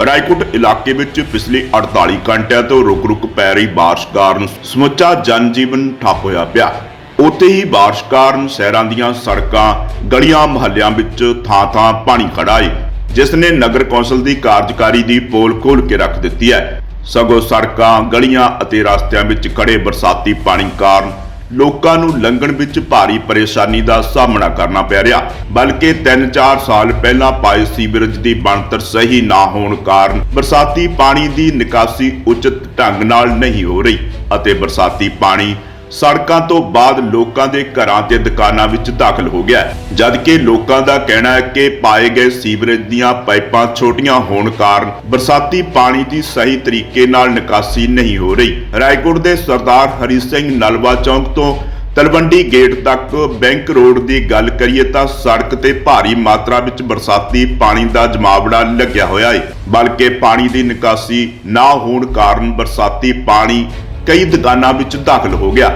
ਰਾਏਕੋਟ ਇਲਾਕੇ ਵਿੱਚ ਪਿਛਲੇ 48 ਘੰਟਿਆਂ ਤੋਂ ਰੁਕ-ਰੁਕ ਪੈ ਰਹੀ ਬਾਰਿਸ਼ ਕਾਰਨ ਸਮੁੱਚਾ ਜਨਜੀਵਨ ਠੱਪ ਹੋਇਆ ਪਿਆ। ਉੱਥੇ ਹੀ ਬਾਰਿਸ਼ ਕਾਰਨ ਸ਼ਹਿਰਾਂ ਦੀਆਂ ਸੜਕਾਂ, ਗਲੀਆਂ ਮੁਹੱਲਿਆਂ ਵਿੱਚ ਥਾਂ-ਥਾਂ ਪਾਣੀ ਖੜਾ ਹੈ ਜਿਸ ਨੇ ਨਗਰ ਕੌਂਸਲ ਦੀ ਕਾਰਜਕਾਰੀ ਦੀ ਪੋਲ ਖੋਲ ਕੇ ਰੱਖ ਦਿੱਤੀ ਹੈ। ਸਗੋਂ ਸੜਕਾਂ, ਗਲੀਆਂ ਅਤੇ ਰਸਤਿਆਂ ਵਿੱਚ ਖੜੇ ਬਰਸਾਤੀ ਪਾਣੀ ਕਾਰਨ ਲੋਕਾਂ ਨੂੰ ਲੰਘਣ ਵਿੱਚ ਭਾਰੀ ਪਰੇਸ਼ਾਨੀ ਦਾ ਸਾਹਮਣਾ ਕਰਨਾ ਪੈ ਰਿਹਾ। ਬਲਕਿ 3-4 ਸਾਲ ਪਹਿਲਾਂ ਪਾਏ ਸੀਵਰੇਜ ਦੀ ਬਣਤਰ ਸਹੀ ਨਾ ਹੋਣ ਕਾਰਨ ਬਰਸਾਤੀ ਪਾਣੀ ਦੀ ਨਿਕਾਸੀ ਉਚਿਤ ਢੰਗ ਨਾਲ ਨਹੀਂ ਹੋ ਰਹੀ ਅਤੇ ਬਰਸਾਤੀ ਪਾਣੀ ਸੜਕਾਂ ਤੋਂ ਬਾਅਦ ਲੋਕਾਂ ਦੇ ਘਰਾਂ ਤੇ ਦੁਕਾਨਾਂ ਵਿੱਚ ਦਾਖਲ ਹੋ ਗਿਆ ਜਦਕਿ ਲੋਕਾਂ ਦਾ ਕਹਿਣਾ ਹੈ ਕਿ ਪਾਏ ਗਏ ਸੀਵਰੇਜ ਦੀਆਂ ਪਾਈਪਾਂ ਛੋਟੀਆਂ ਹੋਣ ਕਾਰਨ ਬਰਸਾਤੀ ਪਾਣੀ ਦੀ ਸਹੀ ਤਰੀਕੇ ਨਾਲ ਨਿਕਾਸੀ ਨਹੀਂ ਹੋ ਰਹੀ। ਰਾਏਕੋਟ ਦੇ ਸਰਦਾਰ ਹਰੀ ਸਿੰਘ ਨਲਵਾ ਚੌਂਕ ਤੋਂ ਤਲਵੰਡੀ ਗੇਟ ਤੱਕ ਬੈਂਕ ਰੋਡ ਦੀ ਗੱਲ ਕਰੀਏ ਤਾਂ ਸੜਕ ਤੇ ਭਾਰੀ ਮਾਤਰਾ ਵਿੱਚ ਬਰਸਾਤੀ ਪਾਣੀ ਦਾ ਜਮਾਵੜਾ ਲੱਗਿਆ ਹੋਇਆ ਹੈ। ਬਲਕਿ ਪਾਣੀ ਦੀ ਨਿਕਾਸੀ ਨਾ ਹੋਣ ਕਾਰਨ ਬਰਸਾਤੀ ਪਾਣੀ ਕਈ ਦੁਕਾਨਾਂ ਵਿੱਚ ਦਾਖਲ ਹੋ ਗਿਆ।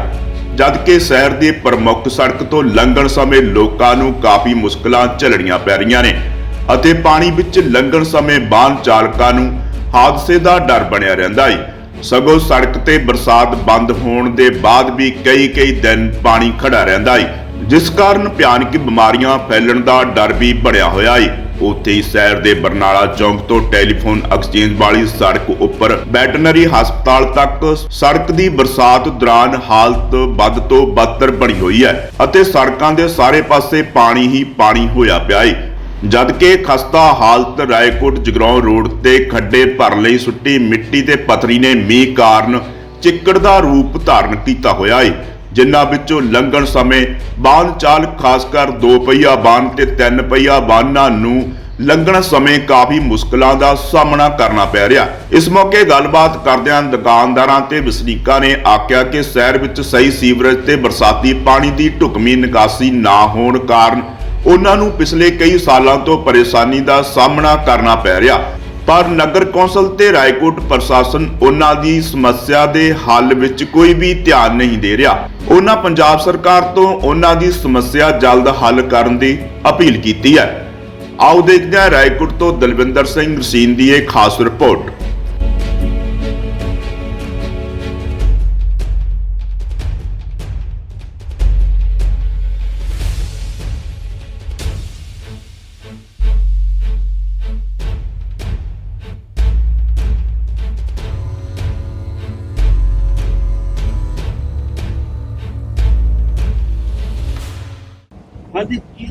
ਜਦਕਿ ਸ਼ਹਿਰ ਦੀ ਪ੍ਰਮੁੱਖ ਸੜਕ ਤੋਂ ਲੰਘਣ ਸਮੇਂ ਲੋਕਾਂ ਨੂੰ ਕਾਫੀ ਮੁਸ਼ਕਲਾਂ ਝੱਲਣੀਆਂ ਪੈ ਰਹੀਆਂ ਨੇ ਅਤੇ ਪਾਣੀ ਵਿੱਚ ਲੰਘਣ ਸਮੇਂ ਵਾਹਨ ਚਾਲਕਾਂ ਨੂੰ ਹਾਦਸੇ ਦਾ ਡਰ ਬਣਿਆ ਰਹਿੰਦਾ ਹੈ ਸਗੋਂ ਸੜਕ ਤੇ ਬਰਸਾਤ ਬੰਦ ਹੋਣ ਦੇ ਬਾਅਦ ਵੀ ਕਈ-ਕਈ ਦਿਨ ਪਾਣੀ ਖੜਾ ਰਹਿੰਦਾ ਹੈ ਜਿਸ ਕਾਰਨ ਭਿਆਨਕ ਬਿਮਾਰੀਆਂ ਫੈਲਣ ਦਾ ਡਰ ਵੀ ਬਣਿਆ ਹੋਇਆ ਹੈ ਉੱਥੇ ਹੀ ਸ਼ਹਿਰ ਦੇ ਬਰਨਾਲਾ ਚੌਂਕ ਤੋਂ ਟੈਲੀਫੋਨ ਐਕਸਚੇਂਜ ਵਾਲੀ ਸੜਕ ਉੱਪਰ ਵੈਟਰਨਰੀ ਹਸਪਤਾਲ ਤੱਕ ਸੜਕ ਦੀ ਬਰਸਾਤ ਦੌਰਾਨ ਹਾਲਤ ਵੱਧ ਤੋਂ ਬਦਤਰ ਬਣੀ ਹੋਈ ਹੈ ਅਤੇ ਸੜਕਾਂ ਦੇ ਸਾਰੇ ਪਾਸੇ ਪਾਣੀ ਹੀ ਪਾਣੀ ਹੋਇਆ ਪਿਆ ਹੈ ਜਦਕਿ ਖਸਤਾ ਹਾਲਤ ਰਾਏਕੋਟ ਜਗਰਾਉਂ ਰੋਡ ਤੇ ਖੱਡੇ ਭਰ ਲਈ ਸੁੱਟੀ ਮਿੱਟੀ ਤੇ ਪਥਰੀ ਨੇ ਮੀਂਹ ਕਾਰਨ ਚਿੱਕੜ ਦਾ ਰੂਪ ਧਾਰਨ ਕੀਤਾ ਹੋਇਆ ਹੈ ਜਿਨ੍ਹਾਂ ਵਿੱਚੋਂ ਲੰਘਣ ਸਮੇਂ ਵਾਹਨ ਚਾਲਕ ਖਾਸ ਕਰ ਦੋ ਪਹੀਆ ਵਾਹਨ ਤੇ ਤਿੰਨ ਪਹੀਆ ਵਾਹਨਾਂ ਨੂੰ ਲੰਘਣ ਸਮੇਂ ਕਾਫੀ ਮੁਸ਼ਕਲਾਂ ਦਾ ਸਾਹਮਣਾ ਕਰਨਾ ਪੈ ਰਿਹਾ। ਇਸ ਮੌਕੇ ਗੱਲਬਾਤ ਕਰਦਿਆਂ ਦੁਕਾਨਦਾਰਾਂ ਤੇ ਵਸਨੀਕਾਂ ਨੇ ਆਖਿਆ ਕਿ ਸ਼ਹਿਰ ਵਿੱਚ ਸਹੀ ਸੀਵਰੇਜ ਤੇ ਬਰਸਾਤੀ ਪਾਣੀ ਦੀ ਢੁਕਵੀਂ ਨਿਕਾਸੀ ਨਾ ਹੋਣ ਕਾਰਨ ਉਹਨਾਂ ਨੂੰ ਪਿਛਲੇ ਕਈ ਸਾਲਾਂ ਤੋਂ ਪਰੇਸ਼ਾਨੀ ਦਾ ਸਾਹਮਣਾ ਕਰਨਾ ਪੈ ਰਿਹਾ। ਪਰ ਨਗਰ ਕੌਂਸਲ ਤੇ ਰਾਏਕੋਟ ਪ੍ਰਸ਼ਾਸਨ ਉਹਨਾਂ ਦੀ ਸਮੱਸਿਆ ਦੇ ਹੱਲ ਵਿੱਚ ਕੋਈ ਵੀ ਧਿਆਨ ਨਹੀਂ ਦੇ ਰਿਹਾ। ਉਹਨਾਂ ਪੰਜਾਬ ਸਰਕਾਰ ਤੋਂ ਉਹਨਾਂ ਦੀ ਸਮੱਸਿਆ ਜਲਦ ਹੱਲ ਕਰਨ ਦੀ ਅਪੀਲ ਕੀਤੀ ਹੈ। ਆਓ ਦੇਖਦੇ ਹਾਂ ਰਾਏਕੋਟ ਤੋਂ ਦਲਵਿੰਦਰ ਸਿੰਘ ਰਸੀਨ ਦੀ ਇਹ ਖਾਸ ਰਿਪੋਰਟ।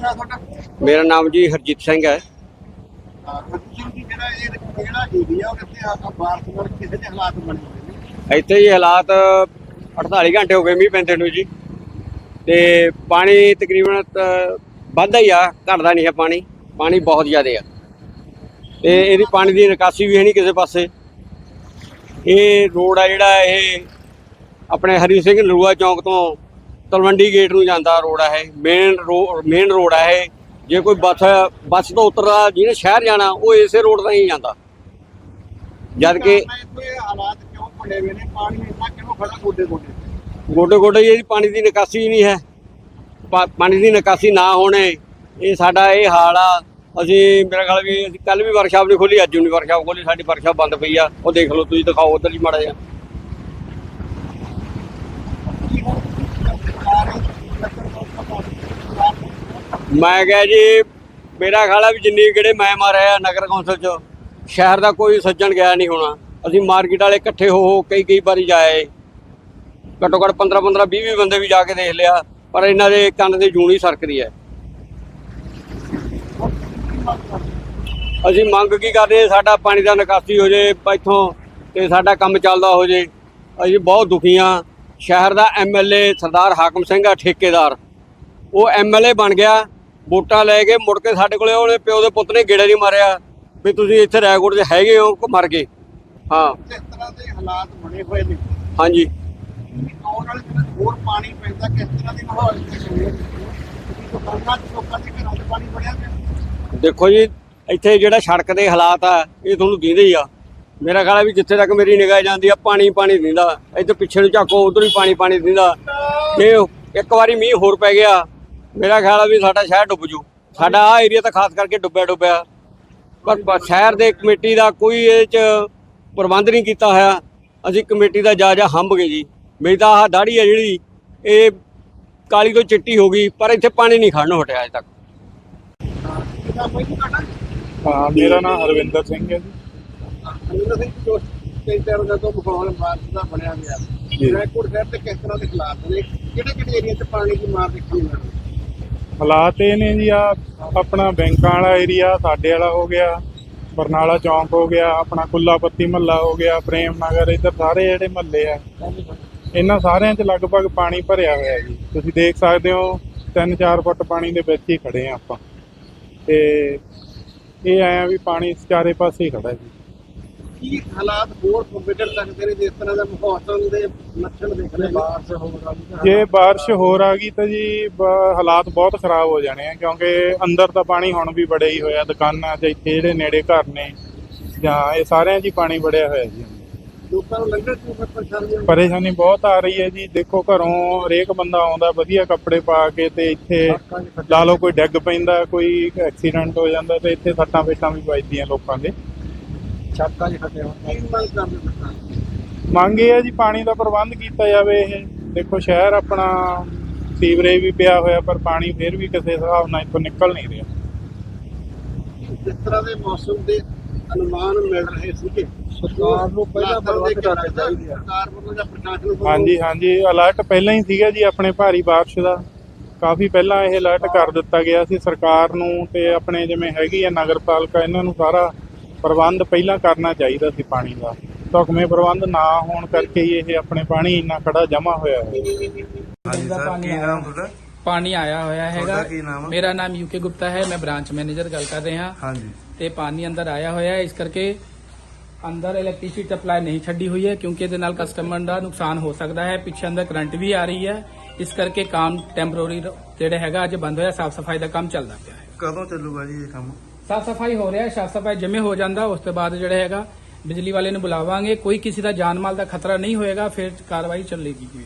ਨਾਮ ਤੁਹਾਡਾ? ਮੇਰਾ ਨਾਮ ਜੀ ਹਰਜੀਤ ਸਿੰਘ ਹੈ। ਤੁਸੀਂ ਕੀ ਜਿਹੜਾ ਇਹ ਜਿਹੜਾ ਏਰੀਆ ਉਹ ਕਿੱਥੇ ਆ ਬਾਰਿਸ਼ ਨਾਲ ਕਿਸੇ ਦੇ ਹਾਲਾਤ ਬਣੇ ਹੋਏ ਨੇ। ਇੱਥੇ ਹੀ ਹਾਲਾਤ 48 ਘੰਟੇ ਹੋ ਗਏ ਮੀਂਹ ਪੈਂਦੇ ਨੂੰ ਜੀ। ਤੇ ਪਾਣੀ ਤਕਰੀਬਨ ਤ- ਵੱਧਦਾ ਹੀ ਆ ਘਟਦਾ ਨਹੀਂ ਹੈ ਪਾਣੀ ਪਾਣੀ ਬਹੁਤ ਜ਼ਿਆਦਾ ਆ। ਤੇ ਇਹਦੀ ਪਾਣੀ ਦੀ ਨਿਕਾਸੀ ਵੀ ਹੈ ਨਹੀਂ ਕਿਸੇ ਪਾਸੇ। ਇਹ ਰੋਡ ਆ ਜਿਹੜਾ ਇਹ ਆਪਣੇ ਹਰੀ ਸਿੰਘ ਨਲੂਆ ਚੌਂਕ ਤੋਂ ਤਲਵੰਡੀ ਗੇਟ ਨੂੰ ਜਾਂਦਾ ਰੋਡ ਆ ਇਹ ਮੇਨ ਮੇਨ ਰੋਡ ਆ ਇਹ। ਜੇ ਕੋਈ ਬੱਸ ਬੱਸ ਤੋਂ ਉਤਰਦਾ ਜਿਹਨੇ ਸ਼ਹਿਰ ਜਾਣਾ ਉਹ ਇਸੇ ਰੋਡ ਤੋਂ ਹੀ ਜਾਂਦਾ। ਜਦ ਕਿ ਮੈਂ ਇੱਥੇ ਹਾਲਾਤ ਕਿਉਂ ਬਣੇ ਹੋਏ ਨੇ? ਪਾਣੀ ਇੰਨਾ ਕਿਉਂ ਖੜਾ ਗੋਡੇ ਗੋਡੇ ਗੋਡੇ ਗੋਡੇ ਜੀ ਪਾਣੀ ਦੀ ਨਿਕਾਸੀ ਹੀ ਨਹੀਂ ਹੈ। ਪਾਣੀ ਦੀ ਨਿਕਾਸੀ ਨਾ ਹੋਣੇ। ਇਹ ਸਾਡਾ ਇਹ ਹਾਲ ਆ। ਅਸੀਂ ਮੇਰਾ ਖਿਆਲ ਵੀ ਅਸੀਂ ਕੱਲ ਵੀ ਵਰਕਸ਼ਾਪ ਨਹੀਂ ਖੋਲੀ ਅੱਜ ਵੀ ਵਰਕਸ਼ਾਪ ਖੋਲੀ ਸਾਡੀ ਵਰਕਸ਼ਾਪ ਬੰਦ ਪਈ ਆ। ਉਹ ਦੇਖ ਲਓ ਤੁਸੀਂ ਦਿਖਾਓ ਉਧਰ ਹੀ ਮਾੜਾ ਜਿਹਾ ਕੀ ਹੁਣ ਸਰਕਾਰ ਨਗਰ ਕੌਂਸਲ ਦਾ ਮੈਂ ਕਿਹਾ ਜੀ, ਮੇਰਾ ਖਿਆਲ ਆ ਵੀ ਜਿੰਨੀ ਕਿਹੜੇ ਮੈਂ ਮਾਰਿਆ ਨਗਰ ਕੌਂਸਲ ਚ, ਸ਼ਹਿਰ ਦਾ ਕੋਈ ਸੱਜਣ ਗਿਆ ਨਹੀਂ ਹੋਣਾ। ਅਸੀਂ ਮਾਰਕੀਟ ਵਾਲੇ ਇਕੱਠੇ ਹੋ ਹੋ ਕਈ ਕਈ ਵਾਰੀ ਜਾਏ। ਘੱਟੋ ਘੱਟ 15 15 20 20 ਬੰਦੇ ਵੀ ਜਾ ਕੇ ਦੇਖ ਲਿਆ, ਪਰ ਇਹਨਾਂ ਦੇ ਕੰਨ ਤੇ ਜੂਣੀ ਸਰਕਦੀ ਹੈ। ਅਸੀਂ ਮੰਗ ਕੀ ਕਰਦੇ ਸਾਡਾ ਪਾਣੀ ਦਾ ਨਿਕਾਸੀ ਹੋ ਜੇ ਇੱਥੋਂ ਤੇ ਸਾਡਾ ਕੰਮ ਚੱਲਦਾ ਹੋ ਜੇ। ਅਸੀਂ ਬਹੁਤ ਦੁਖੀ ਹਾਂ। ਸ਼ਹਿਰ ਦਾ ਐਮਐਲਏ ਸਰਦਾਰ ਹਾਕਮ ਸਿੰਘ ਆ, ਠੇਕੇਦਾਰ। ਉਹ ਐਮਐਲਏ ਬਣ ਗਿਆ। ਵੋਟਾਂ ਲੈ ਕੇ ਮੁੜ ਕੇ ਸਾਡੇ ਕੋਲੇ ਉਹਨੇ ਪਿਓ ਦੇ ਪੁੱਤ ਨੇ ਗੇੜਾ ਨਹੀਂ ਮਾਰਿਆ ਵੀ ਤੁਸੀਂ ਇੱਥੇ ਰਾਏਕੋਟ 'ਚ ਹੈਗੇ ਹੋ ਕਿ ਮਰ ਗਏ। ਹਾਂ। ਇਸ ਤਰ੍ਹਾਂ ਦੇ ਹਾਲਾਤ ਬਣੇ ਹੋਏ ਨੇ। ਹਾਂਜੀ। ਆਉਣ ਵਾਲੇ ਦਿਨਾਂ 'ਚ ਹੋਰ ਪਾਣੀ ਪੈਂਦਾ ਕਿਸ ਤਰ੍ਹਾਂ ਦੀ ਮਾਹੌਲ ਦੇ ਦੇਖੋ ਜੀ ਇੱਥੇ ਜਿਹੜਾ ਸੜਕ ਦੇ ਹਾਲਾਤ ਆ ਇਹ ਤੁਹਾਨੂੰ ਦਿੰਦੇ ਹੀ ਆ। ਮੇਰਾ ਖਿਆਲ ਆ ਵੀ ਜਿੱਥੇ ਤੱਕ ਮੇਰੀ ਨਿਗਾਹ ਜਾਂਦੀ ਆ ਪਾਣੀ ਪਾਣੀ ਦਿੰਦਾ। ਇੱਥੇ ਪਿੱਛੇ ਨੂੰ ਝਾਕੋ ਉਧਰ ਵੀ ਪਾਣੀ ਪਾਣੀ ਦਿੰਦਾ। ਇਹ ਇੱਕ ਵਾਰੀ ਮੀਂਹ ਹੋਰ ਪੈ ਗਿਆ। ਮੇਰਾ ਖਿਆਲ ਆ ਵੀ ਸਾਡਾ ਸ਼ਹਿਰ ਡੁੱਬ ਜੂ। ਸਾਡਾ ਆ ਏਰੀਆ ਤਾਂ ਖਾਸ ਕਰਕੇ ਡੁੱਬਿਆ ਡੁੱਬਿਆ। ਪਰ ਪ- ਸ਼ਹਿਰ ਦੇ ਕਮੇਟੀ ਦਾ ਕੋਈ ਇਹ ਚ ਪ੍ਰਬੰਧ ਨਹੀਂ ਕੀਤਾ ਹੋਇਆ। ਅਸੀਂ ਕਮੇਟੀ ਦਾ ਜਾ ਜਾ ਹੰਬ ਗਏ ਜੀ। ਮੇਰੀ ਤਾਂ ਆਹ ਦਾੜੀ ਹੈ ਜਿਹੜੀ ਇਹ ਕਾਲੀ ਤੋਂ ਚਿੱਟੀ ਹੋ ਗਈ ਪਰ ਇੱਥੇ ਪਾਣੀ ਨਹੀਂ ਖੜਨ ਹਟਿਆ ਅਜੇ ਤੱਕ। ਹਾਂ ਮੇਰਾ ਨਾਮ ਹਰਵਿੰਦਰ ਸਿੰਘ ਹੈ ਜੀ। ਜੋ ਕਈ ਤਰ੍ਹਾਂ ਦਾ ਤੋਂ ਮਾਹੌਲ ਬਾਰਿਸ਼ ਦਾ ਬਣਿਆ ਗਿਆ ਜੀ। ਰੈਕੋਰਡ ਸ਼ਹਿਰ ਤੇ ਕਿਸ ਤਰ੍ਹਾਂ ਦੇ ਹਾਲਾਤ ਨੇ? ਕਿਹੜੇ ਕਿਹੜੇ ਏਰੀਆ 'ਚ ਪਾਣੀ ਦੀ ਮਾਰ ਦੇਖੀ ਹਾਲਾਤ ਇਹ ਨੇ ਜੀ, ਆ ਆਪਣਾ ਬੈਂਕਾਂ ਵਾਲਾ ਏਰੀਆ ਸਾਡੇ ਵਾਲਾ ਹੋ ਗਿਆ, ਬਰਨਾਲਾ ਚੌਂਕ ਹੋ ਗਿਆ, ਆਪਣਾ ਕੁੱਲਾਪੱਤੀ ਮਹੱਲਾ ਹੋ ਗਿਆ ਪ੍ਰੇਮ ਨਗਰ ਇੱਧਰ ਸਾਰੇ ਜਿਹੜੇ ਮਹੱਲੇ ਆ, ਇਹਨਾਂ ਸਾਰਿਆਂ 'ਚ ਲਗਭਗ ਪਾਣੀ ਭਰਿਆ ਹੋਇਆ ਜੀ। ਤੁਸੀਂ ਦੇਖ ਸਕਦੇ ਹੋ 3-4 ਫੁੱਟ ਪਾਣੀ ਦੇ ਵਿੱਚ ਹੀ ਖੜੇ ਆ ਆਪਾਂ। ਤੇ ਇਹ ਆਇਆ ਵੀ ਪਾਣੀ ਚਾਰੇ ਪਾਸੇ ਹੀ ਖੜਾ ਜੀ। ਕੀ ਹਾਲਾਤ ਹੋਰ ਵਿਗੜ ਸਕਦੇ ਨੇ ਜਿਸ ਤਰ੍ਹਾਂ ਦਾ ਮੌਸਮ ਦੇ ਲੱਛਣ ਦੇਖ ਰਹੇ ਬਾਰਿਸ਼ ਹੋਊਗਾ ਜੇ ਬਾਰਿਸ਼ ਹੋਰ ਆ ਗਈ ਤਾਂ ਜੀ ਹਾਲਾਤ ਬਹੁਤ ਖਰਾਬ ਹੋ ਜਾਣੇ ਆ ਕਿਉਂਕਿ ਅੰਦਰ ਤਾਂ ਪਾਣੀ ਹੁਣ ਵੀ ਬੜਿਆ ਹੀ ਹੋਇਆ ਦੁਕਾਨਾਂ 'ਚ ਇੱਥੇ ਜਿਹੜੇ ਨੇੜੇ ਘਰ ਨੇ ਜਾਂ ਇਹ ਸਾਰਿਆਂ 'ਚ ਹੀ ਪਾਣੀ ਵੜਿਆ ਹੋਇਆ ਜੀ। ਲੋਕਾਂ ਨੂੰ ਲੰਘਣ ਤੋਂ ਪਰੇਸ਼ਾਨੀ ਪਰੇਸ਼ਾਨੀ ਬਹੁਤ ਆ ਰਹੀ ਹੈ ਜੀ ਦੇਖੋ ਘਰੋਂ ਹਰੇਕ ਬੰਦਾ ਆਉਂਦਾ ਵਧੀਆ ਕੱਪੜੇ ਪਾ ਕੇ ਤੇ ਇੱਥੇ ਲਾ ਲਓ ਕੋਈ ਡਿੱਗ ਪੈਂਦਾ ਕੋਈ ਐਕਸੀਡੈਂਟ ਹੋ ਜਾਂਦਾ ਤੇ ਇੱਥੇ ਸੱਟਾਂ ਫੇਟਾਂ ਵੀ ਵੱਜਦੀਆਂ ਲੋਕਾਂ ਦੇ। ਛਾਪਾਂ 'ਚ ਫਟੇ ਹੋਏ ਕੀ ਮੰਗ ਕਰਦੇ ਲੋਕਾਂ ਮੰਗ ਇਹ ਹੈ ਜੀ ਪਾਣੀ ਦਾ ਪ੍ਰਬੰਧ ਕੀਤਾ ਜਾਵੇ ਇਹ। ਦੇਖੋ ਸ਼ਹਿਰ ਆਪਣਾ ਸੀਵਰੇਜ ਵੀ ਪਿਆ ਹੋਇਆ ਪਰ ਪਾਣੀ ਫਿਰ ਵੀ ਕਿਸੇ ਹਿਸਾਬ ਨਾਲ ਇੱਥੋਂ ਨਿਕਲ ਨਹੀਂ ਰਿਹਾ। ਜਿਸ ਤਰ੍ਹਾਂ ਦੇ ਮੌਸਮ ਦੇ ਅਨੁਮਾਨ ਮਿਲ ਰਹੇ ਸੀਗੇ ਸਰਕਾਰ ਨੂੰ ਪਹਿਲਾਂ ਪ੍ਰਬੰਧ ਕਰਨਾ ਚਾਹੀਦਾ ਸਰਕਾਰ ਵੱਲੋਂ ਜਾਂ ਪ੍ਰਸ਼ਾਸਨ ਵੱਲੋਂ ਹਾਂਜੀ ਹਾਂਜੀ ਅਲਰਟ ਪਹਿਲਾਂ ਹੀ ਸੀਗਾ ਜੀ ਆਪਣੇ ਭਾਰੀ ਬਾਰਿਸ਼ ਦਾ। ਕਾਫੀ ਪਹਿਲਾਂ ਇਹ ਅਲਰਟ ਕਰ ਦਿੱਤਾ ਗਿਆ ਸੀ। ਸਰਕਾਰ ਨੂੰ ਤੇ ਆਪਣੇ ਜਿਵੇਂ ਹੈਗੀ ਆ ਨਗਰਪਾਲਿਕਾ ਇਹਨਾਂ ਨੂੰ ਸਾਰਾ ਪ੍ਰਬੰਧ ਪਹਿਲਾਂ ਕਰਨਾ ਚਾਹੀਦਾ ਸੀ ਪਾਣੀ ਦਾ। ਢੁਕਵੇਂ ਪ੍ਰਬੰਧ ਨਾ ਹੋਣ ਕਰਕੇ ਹੀ ਇਹ ਆਪਣੇ ਪਾਣੀ ਇੰਨਾ ਖੜਾ ਜਮਾ ਹੋਇਆ ਹੈ। ਹਾਂਜੀ ਸਰ ਕੀ ਨਾਮ ਤੁਹਾਡਾ? ਪਾਣੀ ਆਇਆ ਹੋਇਆ ਹੈਗਾ। ਕੀ ਨਾਮ ਆ? ਮੇਰਾ ਨਾਮ ਯੂਕੇ ਗੁਪਤਾ ਹੈ ਮੈਂ ਬ੍ਰਾਂਚ ਮੈਨੇਜਰ ਗੱਲ ਕਰ ਰਿਹਾ। ਹਾਂਜੀ। ਤੇ ਪਾਣੀ ਅੰਦਰ ਆਇਆ ਹੋਇਆ ਹੈ ਇਸ ਕਰਕੇ ਅੰਦਰ ਇਲੈਕਟ੍ਰਿਸਿਟੀ ਸਪਲਾਈ ਨਹੀਂ ਛੱਡੀ ਹੋਈ ਹੈ ਕਿਉਂਕਿ ਇਹਦੇ ਨਾਲ ਕਸਟਮਰ ਦਾ ਨੁਕਸਾਨ ਹੋ ਸਕਦਾ ਹੈ। ਪਿੱਛੇ ਅੰਦਰ ਕਰੰਟ ਵੀ ਆ ਰਹੀ ਹੈ। ਇਸ ਕਰਕੇ ਕੰਮ ਟੈਂਪਰੋਰੀ ਜਿਹੜਾ ਹੈਗਾ ਅੱਜ ਬੰਦ ਹੋਇਆ ਸਾਫ਼ ਸਫ਼ਾਈ ਦਾ ਕੰਮ ਚੱਲਦਾ ਪਿਆ ਹੈ। ਕਦੋਂ ਚੱਲੂਗਾ ਜੀ ਇਹ ਕੰਮ? ਸਾਫ਼ ਸਫ਼ਾਈ ਹੋ ਰਿਹਾ ਹੈ, ਸਾਫ਼ ਸਫ਼ਾਈ ਜਿਵੇਂ ਹੋ ਜਾਂਦਾ, ਉਸ ਤੋਂ ਬਾਅਦ ਜਿਹੜਾ ਹੈਗਾ, ਬਿਜਲੀ ਵਾਲੇ ਨੂੰ ਬੁਲਾਵਾਂਗੇ। ਕੋਈ ਕਿਸੇ ਦਾ ਜਾਨ ਮਾਲ ਦਾ ਖਤਰਾ ਨਹੀਂ ਹੋਏਗਾ, ਫਿਰ ਕਾਰਵਾਈ ਚੱਲੇਗੀ ਜੀ।